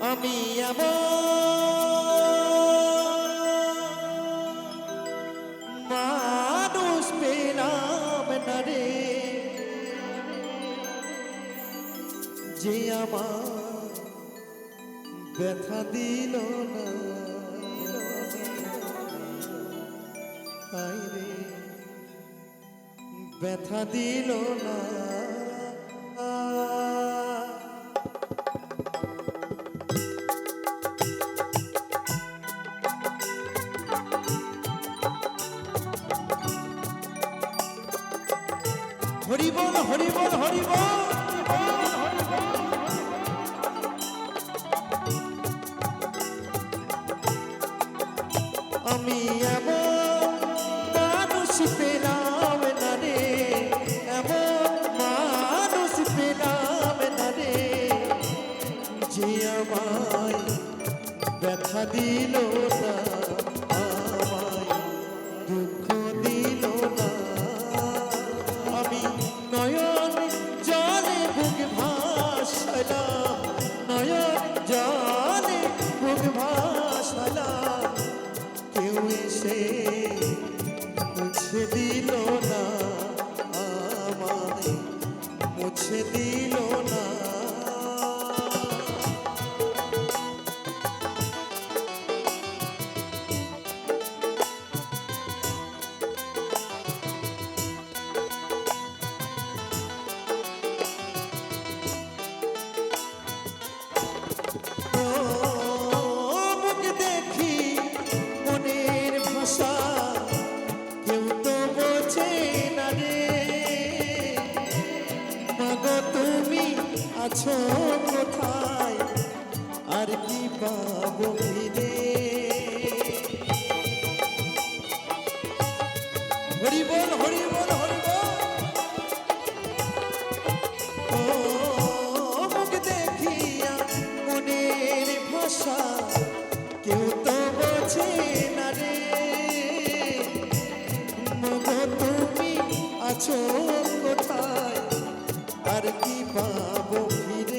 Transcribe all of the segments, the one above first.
আমি মানুষ পেলাম না রে। যে আমার ব্যথা দিল না। হায় রে, ব্যথা দিল না। হরি বল হরি বল হরি আমি এমন মানুষ পেলাম না রে, এমন মানুষ পেলাম না রে, যে আমায় ব্যথা দিল না, আমায় বোঝে না রে। তুমি আছো কোথায়? আর কি পাবো ফিরে? আছো কোথায়? আর কি পাবো ফিরে?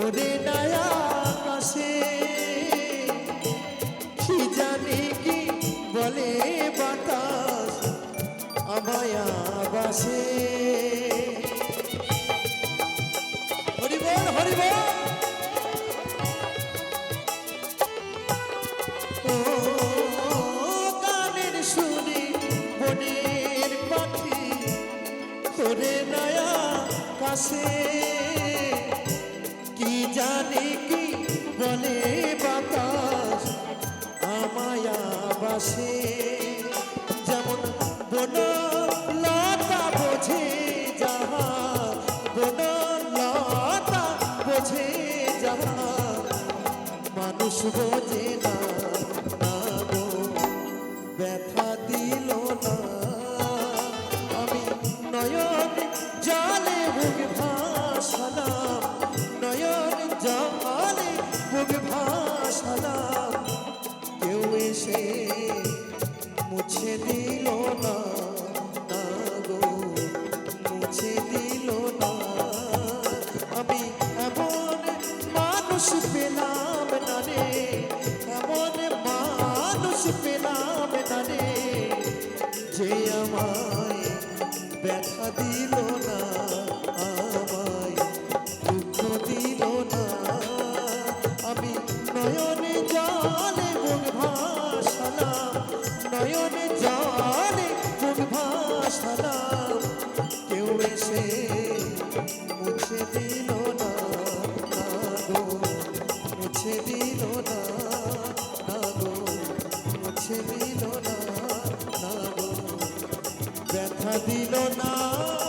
ওরে নায়া আকাশে, কি জানি কি বলে বাতাস আমায় বাসে হরি বল হরি বল ও গানের সুরে বনের পাখি করে নয়া কাছে আমায়া বাসে যেমন বন লতা বোঝে যাহা বন লতা বোঝে যাহা। মানুষ বোঝে যে আমায় ব্যথা দিল না আমায় দুঃখ দিল না। আমি নয়নে দিল না।